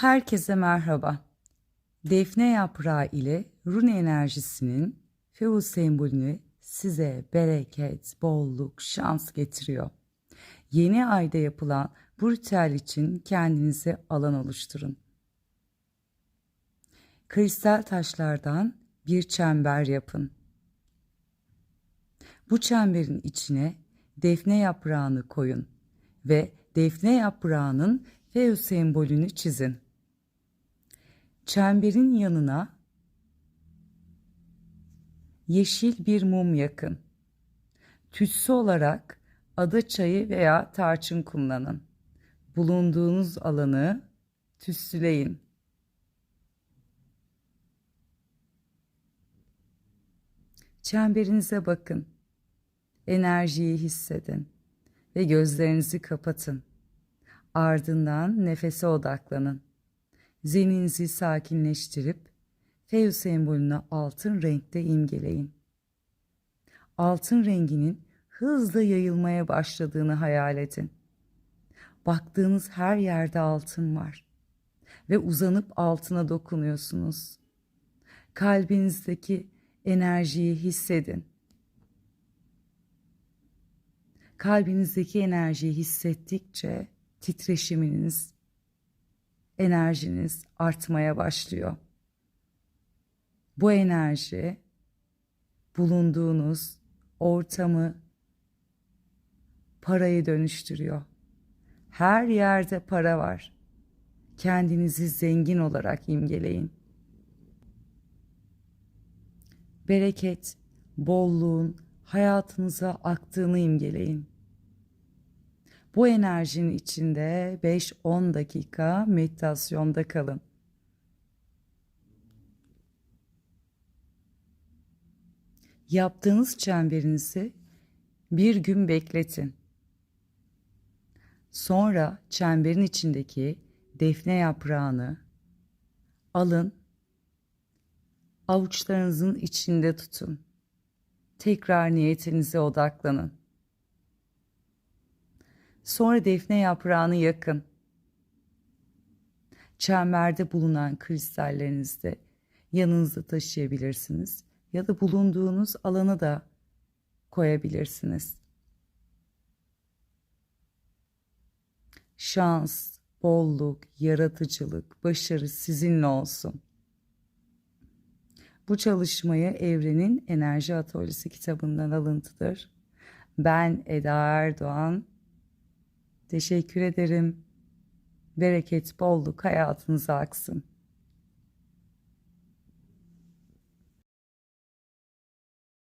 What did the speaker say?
Herkese merhaba. Defne yaprağı ile rune enerjisinin Feus sembolünü size bereket, bolluk, şans getiriyor. Yeni ayda yapılan bu ritüel için kendinize alan oluşturun. Kristal taşlardan bir çember yapın. Bu çemberin içine defne yaprağını koyun ve defne yaprağının Feus sembolünü çizin. Çemberin yanına yeşil bir mum yakın. Tütsü olarak ada çayı veya tarçın kullanın. Bulunduğunuz alanı tütsüleyin. Çemberinize bakın. Enerjiyi hissedin ve gözlerinizi kapatın. Ardından nefese odaklanın. Zihninizi sakinleştirip Feus sembolünü altın renkte imgeleyin. Altın renginin hızla yayılmaya başladığını hayal edin. Baktığınız her yerde altın var ve uzanıp altına dokunuyorsunuz. Kalbinizdeki enerjiyi hissedin. Kalbinizdeki enerjiyi hissettikçe titreşiminiz, enerjiniz artmaya başlıyor. Bu enerji bulunduğunuz ortamı parayı dönüştürüyor. Her yerde para var. Kendinizi zengin olarak imgeleyin. Bereket, bolluğun hayatınıza aktığını imgeleyin. Bu enerjinin içinde 5-10 dakika meditasyonda kalın. Yaptığınız çemberinizi bir gün bekletin. Sonra çemberin içindeki defne yaprağını alın, avuçlarınızın içinde tutun. Tekrar niyetinize odaklanın. Sonra defne yaprağını yakın. Çemberde bulunan kristallerinizi de yanınızda taşıyabilirsiniz ya da bulunduğunuz alanı da koyabilirsiniz. Şans, bolluk, yaratıcılık, başarı sizinle olsun. Bu çalışmayı Evrenin Enerji Atölyesi kitabından alıntıdır. Ben Eda Erdoğan. Teşekkür ederim. Bereket, bolluk hayatınıza aksın.